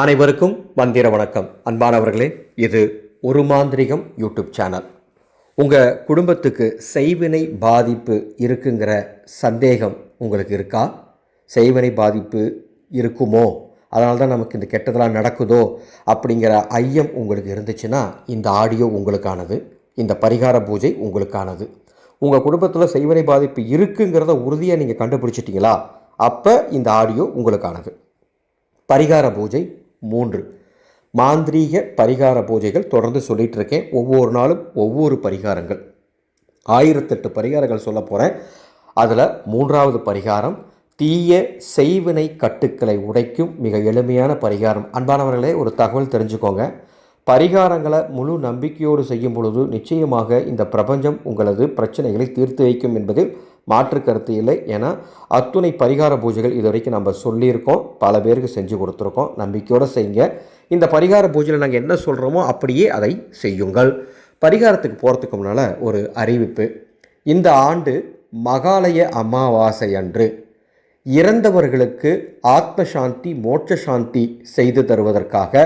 அனைவருக்கும் மந்திர வணக்கம். அன்பானவர்களே இது ஒரு மாந்திரிகம் யூடியூப் சேனல். உங்கள் குடும்பத்துக்கு செய்வினை பாதிப்பு இருக்குங்கிற சந்தேகம் உங்களுக்கு இருக்கா? செய்வினை பாதிப்பு இருக்குமோ? அதனால தான் நமக்கு இந்த கெட்டதெல்லாம் நடக்குதோ? அப்படிங்கிற ஐயம் உங்களுக்கு இருந்துச்சுன்னா இந்த ஆடியோ உங்களுக்கானது இந்த பரிகார பூஜை உங்களுக்கானது. உங்கள் குடும்பத்தில் செய்வினை பாதிப்பு இருக்குங்கிறத உறுதியாக நீங்கள் கண்டுபிடிச்சிட்டிங்களா? அப்போ இந்த ஆடியோ உங்களுக்கானது. பரிகார பூஜை மூன்று. மாந்திரீக பரிகார பூஜைகள் தொடர்ந்து சொல்லிகிட்டு இருக்கேன் ஒவ்வொரு நாளும் ஒவ்வொரு பரிகாரங்கள். ஆயிரத்தெட்டு பரிகாரங்கள் சொல்ல போகிறேன் அதில் மூன்றாவது பரிகாரம் தீய செய்வினை கட்டுக்களை உடைக்கும் மிக எளிமையான பரிகாரம். அன்பானவர்களே ஒரு தகவல் தெரிஞ்சுக்கோங்க. பரிகாரங்களை முழு நம்பிக்கையோடு செய்யும் பொழுது நிச்சயமாக இந்த பிரபஞ்சம் உங்களது பிரச்சனைகளை தீர்த்து வைக்கும் என்பதில் மாற்று கருத்து இல்லை ஏன்னா அத்துணை பரிகார பூஜைகள் இது வரைக்கும் நம்ம சொல்லியிருக்கோம். பல பேருக்கு செஞ்சு கொடுத்துருக்கோம். நம்பிக்கையோடு செய்யுங்க. இந்த பரிகார பூஜையில் நாங்கள் என்ன சொல்கிறோமோ அப்படியே அதை செய்யுங்கள். பரிகாரத்துக்கு போகிறதுக்கு முன்னால் ஒரு அறிவிப்பு. இந்த ஆண்டு மகாலய அமாவாசை அன்று இறந்தவர்களுக்கு ஆத்ம சாந்தி மோட்ச சாந்தி செய்து தருவதற்காக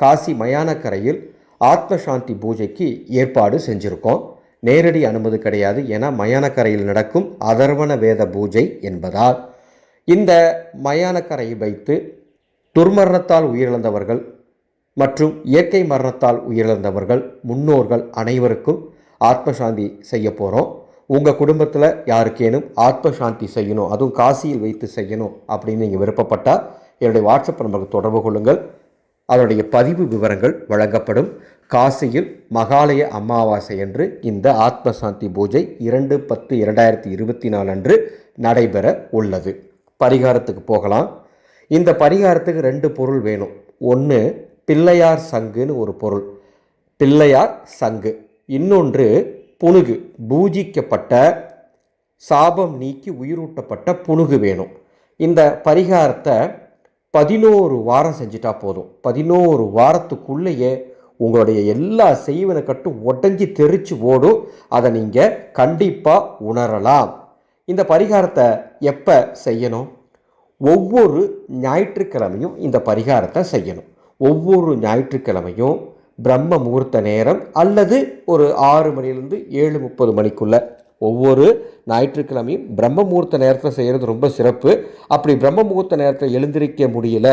காசி மயானக்கரையில் ஆத்ம சாந்தி பூஜைக்கு ஏற்பாடு செஞ்சுருக்கோம். நேரடி அனுமதி கிடையாது என மயானக்கரையில் நடக்கும் அதர்வன வேத பூஜை என்பதால் இந்த மயானக்கரையை வைத்து துர்மரணத்தால் உயிரிழந்தவர்கள் மற்றும் இயற்கை மரணத்தால் உயிரிழந்தவர்கள் முன்னோர்கள் அனைவருக்கும் ஆத்ம சாந்தி செய்ய போகிறோம் உங்கள் குடும்பத்தில் யாருக்கேனும் ஆத்ம சாந்தி செய்யணும் அதுவும் காசியில் வைத்து செய்யணும் அப்படின்னு நீங்கள் விருப்பப்பட்டால் என்னுடைய வாட்ஸ்அப் நம்பருக்கு தொடர்பு கொள்ளுங்கள். அதனுடைய பதிவு விவரங்கள் வழங்கப்படும். காசியில் மகாலய அமாவாசை அன்று இந்த ஆத்ம சாந்தி பூஜை இரண்டு பத்து இரண்டாயிரத்தி இருபத்தி நாலு அன்று நடைபெற உள்ளது. பரிகாரத்துக்கு போகலாம். இந்த பரிகாரத்துக்கு ரெண்டு பொருள் வேணும். ஒன்று பிள்ளையார் சங்குன்னு ஒரு பொருள். பிள்ளையார் சங்கு. இன்னொன்று புனுகு. பூஜிக்கப்பட்ட சாபம் நீக்கி உயிரூட்டப்பட்ட புனுகு வேணும். இந்த பரிகாரத்தை பதினோரு வாரம் செஞ்சிட்டா போதும். பதினோரு வாரத்துக்குள்ளேயே உங்களுடைய எல்லா செய்வனை கட்டும் உடஞ்சி தெரிச்சு ஓடும் அதை நீங்கள் கண்டிப்பாக உணரலாம். இந்த பரிகாரத்தை எப்போ செய்யணும்? ஒவ்வொரு ஞாயிற்றுக்கிழமையும் இந்த பரிகாரத்தை செய்யணும். ஒவ்வொரு ஞாயிற்றுக்கிழமையும் பிரம்ம முகூர்த்த நேரம் அல்லது ஒரு ஆறு மணிலேருந்து ஏழு முப்பது மணிக்குள்ளே ஒவ்வொரு ஞாயிற்றுக்கிழமையும் பிரம்ம முகூர்த்த நேரத்தில் செய்கிறது ரொம்ப சிறப்பு. அப்படி பிரம்ம முகூர்த்த நேரத்தில் எழுந்திருக்க முடியல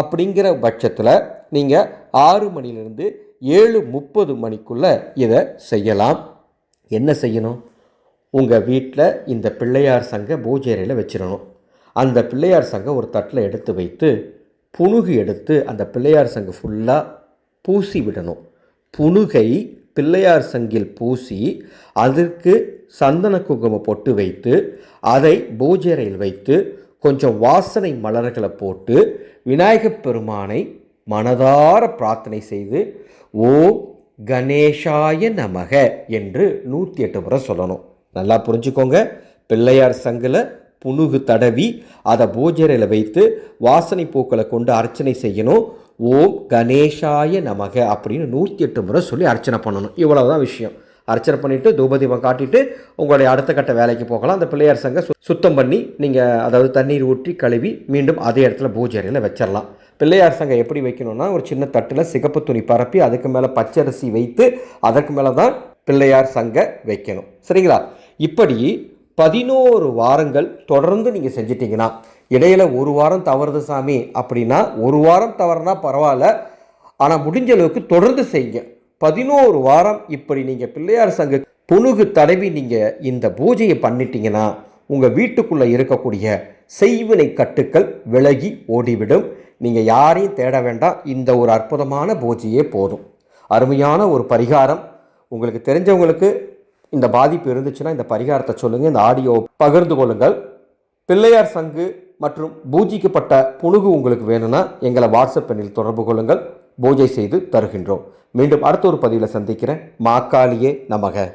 அப்படிங்கிற பட்சத்தில் நீங்கள் ஆறு மணிலேருந்து ஏழு முப்பது மணிக்குள்ளே இதை செய்யலாம். என்ன செய்யணும்? உங்கள் வீட்டில் இந்த பிள்ளையார் சங்க பூஜை அறையில் வச்சிடணும். அந்த பிள்ளையார் சங்கம் ஒரு தட்டில் எடுத்து வைத்து புணுகு எடுத்து அந்த பிள்ளையார் சங்கு ஃபுல்லாக பூசி விடணும். புணுகை பிள்ளையார் சங்கில் பூசி அதற்கு சந்தன குங்குமம் பொட்டு வைத்து அதை பூஜை அறையில் வைத்து கொஞ்சம் வாசனை மலர்களை போட்டு விநாயகப் பெருமானை மனதார பிரார்த்தனை செய்து ஓம் கணேஷாய நமக என்று நூற்றி எட்டு முறை சொல்லணும். நல்லா புரிஞ்சுக்கோங்க. பிள்ளையார் சங்கில் புணுகு தடவி அதை பூஜரையில் வைத்து வாசனை பூக்களை கொண்டு அர்ச்சனை செய்யணும். ஓம் கணேஷாய நமக அப்படின்னு நூற்றி எட்டு முறை சொல்லி அர்ச்சனை பண்ணணும். இவ்வளோதான் விஷயம். அர்ச்சனை பண்ணிவிட்டு தூபதீபம் காட்டிட்டு உங்களுடைய அடுத்த கட்ட வேலைக்கு போகலாம். அந்த பிள்ளையார் சங்க சு- சுத்தம் பண்ணி நீங்கள் அதாவது தண்ணீர் ஊற்றி கழுவி மீண்டும் அதே இடத்துல பூஜை அறையில் வச்சிடலாம் பிள்ளையார் சங்கம் எப்படி வைக்கணும்னா ஒரு சின்ன தட்டில் சிகப்பு துணி பரப்பி அதுக்கு மேலே பச்சரிசி வைத்து அதற்கு மேலே தான் பிள்ளையார் சங்க வைக்கணும். சரிங்களா? இப்படி பதினோரு வாரங்கள் தொடர்ந்து நீங்கள் செஞ்சிட்டிங்கன்னா இடையில ஒரு வாரம் தவறுது சாமி அப்படின்னா ஒரு வாரம் தவறுனா பரவாயில்ல. ஆனால் முடிஞ்ச அளவுக்கு தொடர்ந்து செய்யுங்க. பதினோரு வாரம் இப்படி நீங்கள் பிள்ளையார் சங்க புணுகு தடவி நீங்கள் இந்த பூஜையை பண்ணிட்டீங்கன்னா உங்கள் வீட்டுக்குள்ளே இருக்கக்கூடிய செய்வினை கட்டுக்கள் விலகி ஓடிவிடும். நீங்கள் யாரையும் தேட வேண்டாம். இந்த ஒரு அற்புதமான பூஜையே போதும். அருமையான ஒரு பரிகாரம். உங்களுக்கு தெரிஞ்சவங்களுக்கு இந்த பாதிப்பு இருந்துச்சுன்னா இந்த பரிகாரத்தை சொல்லுங்கள் இந்த ஆடியோ பகிர்ந்து கொள்ளுங்கள். பிள்ளையார் சங்கு மற்றும் பூஜிக்கப்பட்ட புணுகு உங்களுக்கு வேணும்னா எங்களை வாட்ஸ்அப் எண்ணில் தொடர்பு கொள்ளுங்கள். பூஜை செய்து தருகின்றோம். மீண்டும் அடுத்த ஒரு பதிவில் சந்திக்கிறேன். மாக்காளியே நமக.